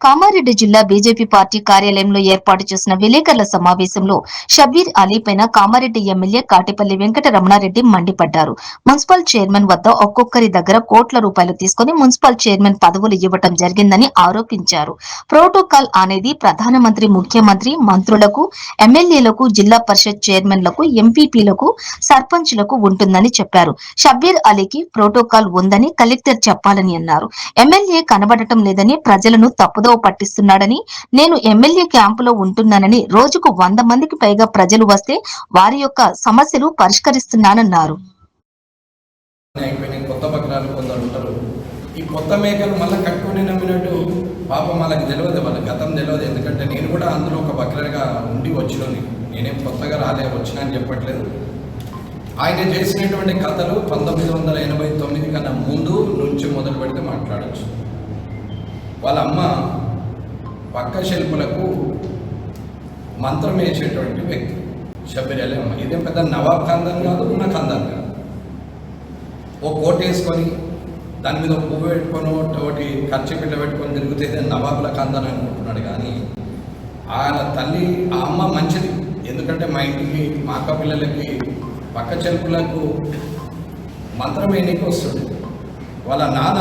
కామారెడ్డి జిల్లా BJP party కార్యాలయంలో ఏర్పాటు చేసిన విలేకరుల సమావేశంలో షబీర్ అలీ పైన కామారెడ్డి ఎమ్మెల్యే కాటిపల్లి వెంకట రమణారెడ్డి మండిపడ్డారు. మున్సిపల్ చైర్మన్ వద్ద ఒక్కొక్కరి దగ్గర కోట్ల రూపాయలు తీసుకుని మున్సిపల్ చైర్మన్ పదవులు ఇవ్వటం జరిగిందని ఆరోపించారు. ప్రోటోకాల్ అనేది ప్రధానమంత్రి ముఖ్యమంత్రి మంత్రులకు ఎమ్మెల్యేలకు జిల్లా పరిషత్ చైర్మన్లకు ఎంపీపీలకు సర్పంచ్లకు ఉంటుందని చెప్పారు. షబ్బీర్ అలీకి ప్రోటోకాల్ ఉందని కలెక్టర్ చెప్పాలని అన్నారు. ఎమ్మెల్యే కనబడటం లేదని ప్రజలను తప్పు తప్పుదోవ పట్టిస్తున్నాడని నేను ఎమ్మెల్యే క్యాంపులో ఉంటున్నానని రోజుకు వంద మందికి పైగా ప్రజలు వస్తే వారి యొక్క సమస్యలు పరిష్కరిస్తున్నానన్నారు. కొత్త బకరాలు కొందరు ఉంటారు. ఈ కొత్త మేకలు మళ్ళీ కట్టుకుని నమ్మినట్టు పాపం వాళ్ళకి తెలియదు వాళ్ళ గతం తెలియదు. ఎందుకంటే నేను కూడా అందులో ఒక బకరగా ఉండి వచ్చినని. నేనేం కొత్తగా రాలే వచ్చినా అని చెప్పట్లేదు. ఆయన చేసినటువంటి కథలు పంతొమ్మిది వందల ఎనభై తొమ్మిది కన్నా ముందు నుంచి మొదలు పెడితే మాట్లాడచ్చు. వాళ్ళ అమ్మ పక్క శిల్పులకు మంత్రం వేసేటువంటి వ్యక్తి. షబీర్ అలీ అమ్మ. ఇదేం పెద్ద నవాబ్ కందం కాదు ఉన్న కందం కాదు. ఓ కోట్ వేసుకొని దాని మీద పువ్వు పెట్టుకొని ఒకటి ఖర్చు పెట్ట పెట్టుకొని తిరిగితే ఇదే నవాబుల కందం అనుకుంటున్నాడు. కానీ ఆయన తల్లి ఆ అమ్మ మంచిది. ఎందుకంటే మా ఇంటికి మా అక్క పిల్లలకి పక్క చెల్పులకు మంత్రం వేయడానికి వస్తుంది. వాళ్ళ నాన్న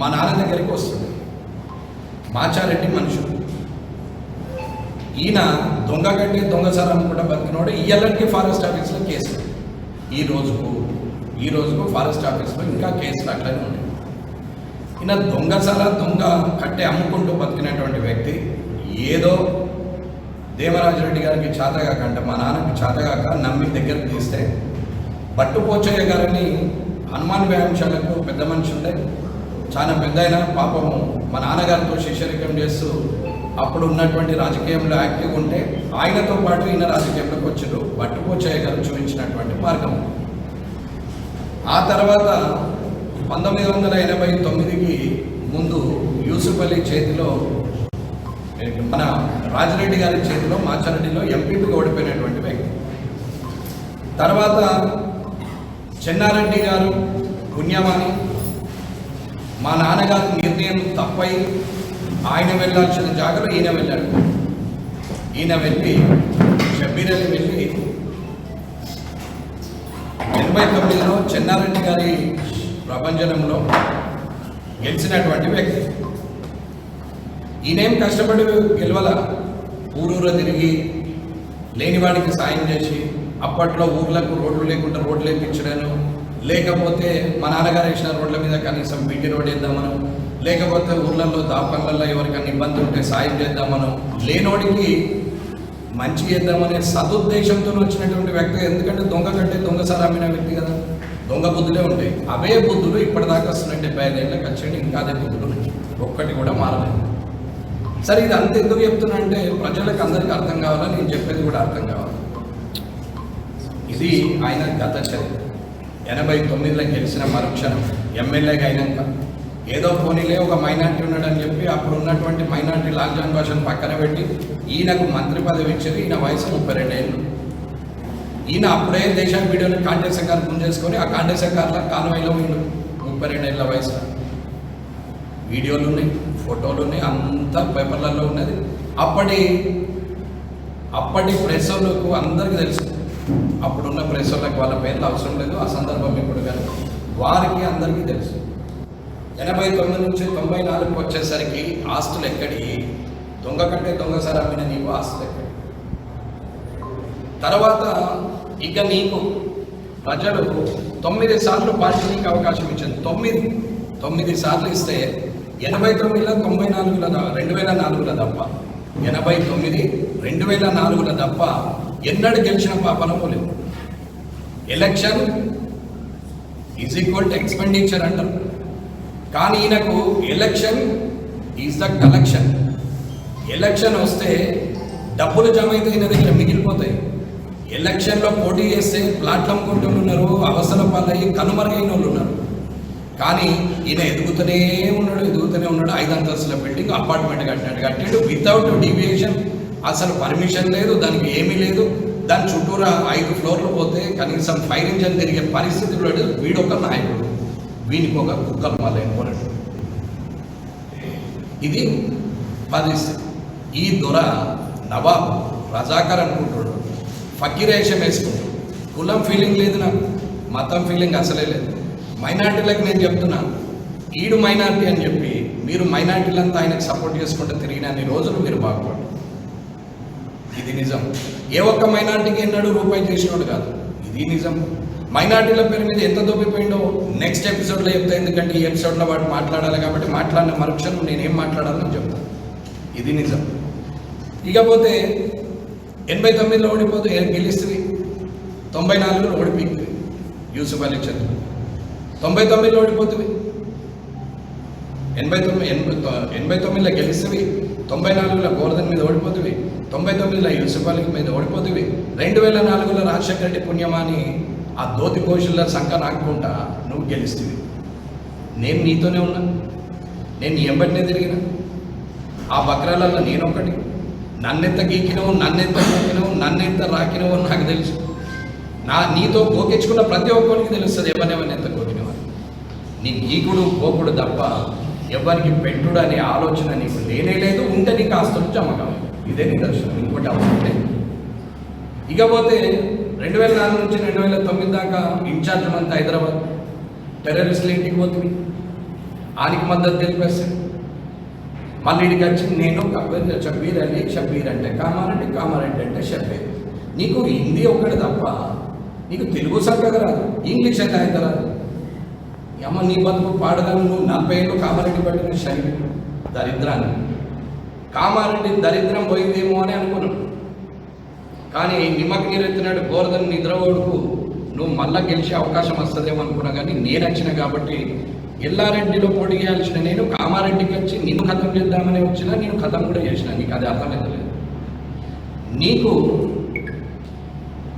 మా నాన్న దగ్గరికి వస్తుంది. మాచారెడ్డి మనుషులు ఈయన దొంగ కట్టి దొంగసారం అనుకుంటా బతికినోడు ఇయ్యాలంటే ఫారెస్ట్ ఆఫీస్లో కేసు. ఈ రోజుకు ఈ రోజుకు ఫారెస్ట్ ఆఫీస్లో ఇంకా కేసులు అట్లనే ఉన్నాయి. ఈయన దొంగసాల దొంగ కట్టే అమ్ముకుంటూ బతికినటువంటి వ్యక్తి ఏదో దేవరాజరెడ్డి గారికి చేతగాకంట మా నాన్నకి చేతగాక నమ్మి దగ్గర తీస్తే పట్టుపోచయ్య గారిని హనుమాన్ వ్యాయామశాలకు పెద్ద మనిషి ఉండే. చాలా పెద్ద అయినా పాపము మా నాన్నగారితో శిష్యరికం చేస్తూ అప్పుడు ఉన్నటువంటి రాజకీయంలో యాక్టివ్ ఉంటే ఆయనతో పాటు ఈయన రాజకీయంలోకి వచ్చారు. పట్టుపోచయ్య గారు చూపించినటువంటి మార్గం. ఆ తర్వాత పంతొమ్మిది వందల ఎనభై తొమ్మిదికి ముందు యూసుఫ్ అలీ చేతిలో మన రాజిరెడ్డి గారి చేతిలో మాచారెడ్డిలో ఎంపీపీ ఓడిపోయినటువంటి వ్యక్తి. తర్వాత చెన్నారెడ్డి గారు పుణ్యమాని మా నాన్నగారి నిర్ణయం తప్పై ఆయన వెళ్ళాల్సిన జాగలో ఈయన వెళ్ళాడు. ఈయన వెళ్ళి షబ్బీర్ అలీ వెళ్ళి ఎనభై తొమ్మిదిలో చెన్నారెడ్డి గారి ప్రభంజనంలో గెలిచినటువంటి వ్యక్తి. ఈయనేం కష్టపడి గెలవల? ఊరూర తిరిగి లేనివాడికి సాయం చేసి అప్పట్లో ఊర్లకు రోడ్లు లేకుండా రోడ్లు వేయించడాను లేకపోతే మా నాన్నగారు వేసిన రోడ్ల మీద కనీసం బీటీ రోడ్ వేద్దామను లేకపోతే ఊర్లలో దాపన్లలో ఎవరికైనా ఇబ్బంది ఉంటే సాయం చేద్దామను లేనోడికి మంచి చేద్దామనే సదుద్దేశంతో వచ్చినటువంటి వ్యక్తి ఎందుకంటే దొంగ కంటే దొంగ అమ్మిన వ్యక్తి కదా. దొంగ బుద్ధులే ఉంటాయి. అవే బుద్ధులు ఇప్పటిదాకా వస్తున్నాయి డెబ్బై ఐదేళ్ళకి వచ్చాడు ఇంకా అదే బుద్ధులు ఒక్కటి కూడా మారలేదు. సరే ఇది అంత ఎందుకు చెప్తున్నా అంటే ప్రజలకు అందరికీ అర్థం కావాలా? నేను చెప్పేది కూడా అర్థం కావాలి. ఇది ఆయన గత చరిత్ర. ఎనభై తొమ్మిదిలో గెలిచిన మరుక్షణం ఎమ్మెల్యేగా అయినాక. ఏదో పోనీలే ఒక మైనార్టీ ఉన్నాడని చెప్పి అప్పుడు ఉన్నటువంటి మైనార్టీ లాల్జాన్ భాషను పక్కన పెట్టి ఈయనకు మంత్రి పదవి ఇచ్చేది ఈయన వయసు ముప్పై రెండేళ్ళు. ఈయన అప్పుడే దేశం వీడియోని కాంటేశ గారు ముందేసుకొని ఆ కాంగ్రెస్ సర్కార్లో కాలువైలో వీళ్ళు ముప్పై రెండేళ్ళ వయసులో. వీడియోలు ఉన్నాయి ఫోటోలు ఉన్నాయి అంతా పేపర్లలో ఉన్నది. అప్పటి అప్పటి ప్రెస్ వాళ్ళకు అందరికీ తెలుసు. అప్పుడున్న ప్రెషర్లకు వాళ్ళ పేర్లు అవసరం లేదు. ఆ సందర్భం ఇప్పుడు కానీ వారికి అందరికీ తెలుసు. ఎనభై తొమ్మిది నుంచి తొంభై నాలుగుకి వచ్చేసరికి ఆస్తులు ఎక్కడి? దొంగ కంటే దొంగ సార్ అమ్మిన నీకు ఆస్తులు ఎక్కడి? తర్వాత ఇక నీకు ప్రజలు తొమ్మిది సార్లు పార్టీకి అవకాశం ఇచ్చింది తొమ్మిది. తొమ్మిది సార్లు ఇస్తే ఎనభై తొమ్మిదిలో తొంభై నాలుగులో రెండు వేల నాలుగులో తప్ప. ఎనభై తొమ్మిది రెండు వేల నాలుగులో తప్ప ఎన్నడూ గెలిచిన పాపనము లేవు election is equal to expenditure అంటారు. కానీ ఈయనకు election is the collection. Election వస్తే డబ్బులు జమ అయితే ఈయన దగ్గర మిగిలిపోతాయి. ఎలక్షన్లో పోటీ చేస్తే ప్లాట్లు అమ్ముకుంటూ ఉన్నారు అవసర పాలయ్యి కనుమరుగైన వాళ్ళు ఉన్నారు. కానీ ఈయన ఎదుగుతూనే ఉన్నాడు ఎదుగుతూనే ఉన్నాడు. ఐదు అంతస్తుల బిల్డింగ్ అపార్ట్మెంట్ కట్టినట్టు కట్టాడు. వితౌట్ డీవియేషన్ అసలు పర్మిషన్ లేదు దానికి ఏమీ లేదు. దాని చుట్టూరా ఐదు ఫ్లోర్లు పోతే కనీసం ఫైర్ ఇంజన్ తిరిగే పరిస్థితి లేదు వీడొక నాయకుడు. వీనికి ఒక కుక్కలు మళ్ళీ ఇది పరిస్థితి. ఈ దొర నవాబు రజాకర్ అనుకుంటున్నాడు. ఫకీరేషం వేసుకుంటాడు. కులం ఫీలింగ్ లేదు నాకు. మతం ఫీలింగ్ అసలే లేదు. మైనార్టీలకు నేను చెప్తున్నా. ఈడు మైనార్టీ అని చెప్పి మీరు మైనార్టీలంతా ఆయనకు సపోర్ట్ చేసుకుంటూ తిరిగినన్ని రోజులు మీరు బాగుపడు ఇది నిజం. ఏ ఒక్క మైనార్టీకి ఎన్నడూ రూపాయి చేసినోడు కాదు. ఇది నిజం. మైనార్టీల పేరు మీద ఎంత దొబ్బిపోయిందో నెక్స్ట్ ఎపిసోడ్లో చెప్తా ఎందుకంటే ఈ ఎపిసోడ్లో వాడు మాట్లాడాలి కాబట్టి మాట్లాడిన మరుక్షణం నేనేం మాట్లాడాలని చెప్తాను ఇది నిజం. ఇకపోతే ఎనభై తొమ్మిదిలో ఓడిపోతే గెలిస్తుంది? తొంభై నాలుగులో ఓడిపోయింది యూసుఫ్ అలీ చంద్ర. తొంభై తొమ్మిదిలో ఓడిపోతుంది. ఎనభై తొమ్మిది ఎనభై ఎనభై తొమ్మిదిలో గెలిస్తుంది. తొంభై నాలుగులో గోవర్ధన్ మీద ఓడిపోతుంది. తొంభై తొమ్మిదిలో యూసుఫ్ మీద ఓడిపోతుంది రెండు వేల నాలుగులో రాజశేఖర రెడ్డి పుణ్యమాని ఆ దోతి కోశుల సంఖ నాకుంటా నువ్వు గెలుస్తుంది నేను నీతోనే ఉన్నా. నేను నీ ఎంబటినే తిరిగిన. ఆ బక్రాలలో నేను ఒకటి నన్నెంత గీకినవు నన్నెంత గోకినవు నన్నెంత రాకినవు నాకు తెలుసు. నా నీతో గోకించుకున్న ప్రతి ఒక్కరికి తెలుస్తుంది ఎవరినెవరిని ఎంత గోకినవని నీ గీకుడు గోకుడు తప్ప ఎవరికి పెట్టుడు అనే ఆలోచన నీకు లేనే లేదు. ఉంటే నీకు ఆస్తులు జమ కావాలి ఇదే నిదర్శనం. ఇంకోటి అవసరం లేదు. ఇకపోతే రెండు వేల నాలుగు నుంచి రెండు వేల తొమ్మిది దాకా ఇన్ఛార్జ్ మంత్ హైదరాబాద్. టెర్రరిస్టులు ఇంటికి పోతుంది. ఆనికి మద్దతు తెలిపేస్తాడు మళ్ళీ ఇడికి వచ్చి నేను కబీర్ షబ్బీర్ అలీ షబ్బీర్ అంటే కామారెడ్డి కామారెడ్డి అంటే షబ్బీర్. నీకు హిందీ ఒక్కటి తప్ప నీకు తెలుగు చక్కగా రాదు ఇంగ్లీష్ అంటే అయితే రాదు. అమ్మ నీ బతుకు పాడదాను నువ్వు నలభై ఏళ్ళు కామారెడ్డి పట్టిన శని దరిద్రాన్ని. కామారెడ్డి దరిద్రం పోయిందేమో అని అనుకున్నాం. కానీ నిమ్మకి నీరెత్తినాడు గోరదని నిద్రపోడుకు నువ్వు మళ్ళా గెలిచే అవకాశం వస్తుందేమో అనుకున్నా కానీ నేను వచ్చిన కాబట్టి ఎల్లారెడ్డిలో పొడిగేయాల్సిన నేను కామారెడ్డికి వచ్చి నిన్ను కథం చేద్దామని వచ్చినా నేను ఖతం కూడా చేసిన. నీకు అది అర్థమైతలేదు. నీకు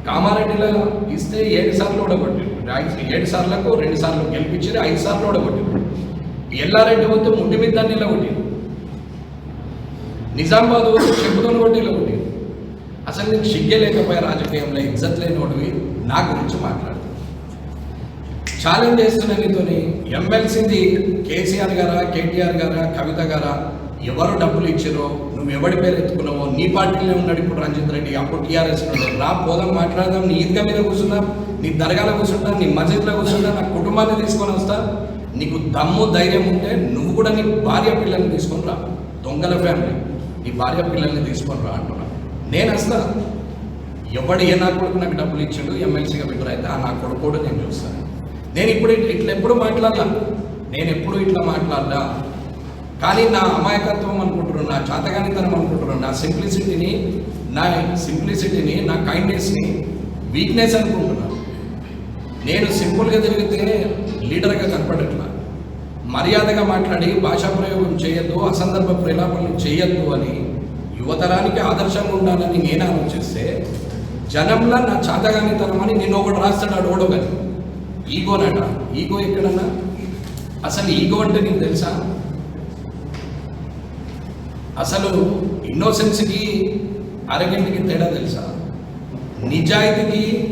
కామారెడ్డిలో ఇస్తే ఏడు సార్లు ఓడగొట్టారు. ఏడు సార్లకు రెండు సార్లు గెలిపించారు ఐదు సార్లు ఓడగొట్టారు. ఎల్లారెడ్డి పోతే ముడ్డి మీద దాన్ని నిజామాబాద్ వరకు చెప్పుకొని కొట్టి కొట్టారు అసలు నీకు సిగ్గే లేకపోయా రాజకీయంలో ఇజ్జత్ లేనోడివి నా గురించి మాట్లాడు ఛాలెంజ్ చేస్తున్న నీతోని ఎమ్మెల్సీది కేసీఆర్ గారా కేటీఆర్ గారా కవిత గారా ఎవరు డబ్బులు ఇచ్చారో నువ్వు ఎవడి పేరు ఎత్తుకున్నావో నీ పార్టీలో ఉన్నాడు ఇప్పుడు రంజిత్ రెడ్డి అప్పుడు టీఆర్ఎస్ రా పోదాం మాట్లాడదాం నీ ఈద్గా మీద కూర్చున్నా నీ దర్గాలో కూర్చుంటా నీ మస్జిద్లో కూర్చుంటా నా కుటుంబాన్ని తీసుకొని వస్తా. నీకు దమ్ము ధైర్యం ఉంటే నువ్వు కూడా నీ భార్య పిల్లల్ని తీసుకొని రా. దొంగల ఫ్యామిలీ. నీ భార్య పిల్లల్ని తీసుకొని రా అంటున్నా. నేను అసలు ఎవడు ఏ నా కొడుకు నాకు డబ్బులు ఇచ్చాడు ఎమ్మెల్సీగా పెట్టరు అయితే ఆ నా కొడుకు కూడా నేను చూస్తాను నేను ఇప్పుడు ఇట్లా ఇట్లా ఎప్పుడు మాట్లాడలా? నేను ఎప్పుడు ఇట్లా మాట్లాడలా? కానీ నా అమాయకత్వం అనుకుంటున్నాను నా చాతగానితనం అనుకుంటున్నాను నా సింప్లిసిటీని నా సింప్లిసిటీని నా కైండ్నెస్ని వీక్నెస్ అనుకుంటున్నాను. నేను సింపుల్గా తిరిగితే లీడర్గా కనపడట్లా. మర్యాదగా మాట్లాడి భాషా ప్రయోగం చేయొద్దు అసందర్భ ప్రేలాపనలు చేయొద్దు అని యువతరానికి ఆదర్శంగా ఉండాలని నేను ఆలోచిస్తే జనంలో నా చాతగానితనం అని నిన్న ఒకటి రాస్తాడు అడవడో కానీ ఈగోనట ఈగో ఎక్కడన్నా? అసలు ఈగో అంటే నీకు తెలుసా? అసలు ఇన్నోసెన్స్కి అరగంటికి తేడా తెలుసా? నిజాయితీకి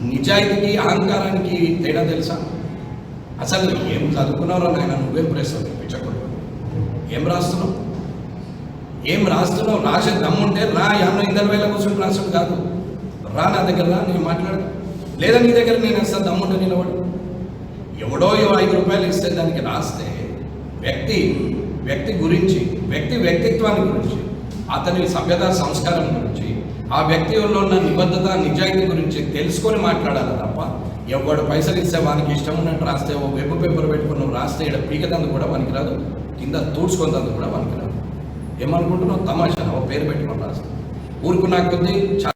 నిజాయితీకి అహంకారానికి తేడా తెలుసా? అసలు ఏం చదువుకున్నారో నాయన నువ్వేం ప్రెస్ పిచ్చకుండా ఏం రాస్తున్నావు? ఏం రాస్తున్నావు? రాసే దమ్ముంటే రా యాన్న ఇద్దరు వేల కూర్చొని రాసుడు కాదు. రా నా దగ్గర రా నేను మాట్లాడదు లేదా నీ దగ్గర నేను అసలు దమ్ముంటే నిలబడు. ఎవడో ఏవో ఐదు రూపాయలు ఇస్తే దానికి రాస్తే వ్యక్తి వ్యక్తి గురించి వ్యక్తి వ్యక్తిత్వాన్ని గురించి అతని సభ్యత సంస్కారం గురించి ఆ వ్యక్తిలో ఉన్న నిబద్ధత నిజాయితీ గురించి తెలుసుకొని మాట్లాడాలి తప్ప ఎవడు పైసలు ఇస్తే వానికి ఇష్టం ఉన్నట్టు రాస్తే ఓ వెబ్ పేపర్ పెట్టుకుని రాస్తే ఇక్కడ పీకతందుకు కూడా పనికిరాదు కింద తూడ్చుకున్నందుకు కూడా పనికిరాదు. ఏమనుకుంటున్నావు? తమాషా ఓ పేరు పెట్టుకుని రాస్తాం ఊరుకున్నా నాకు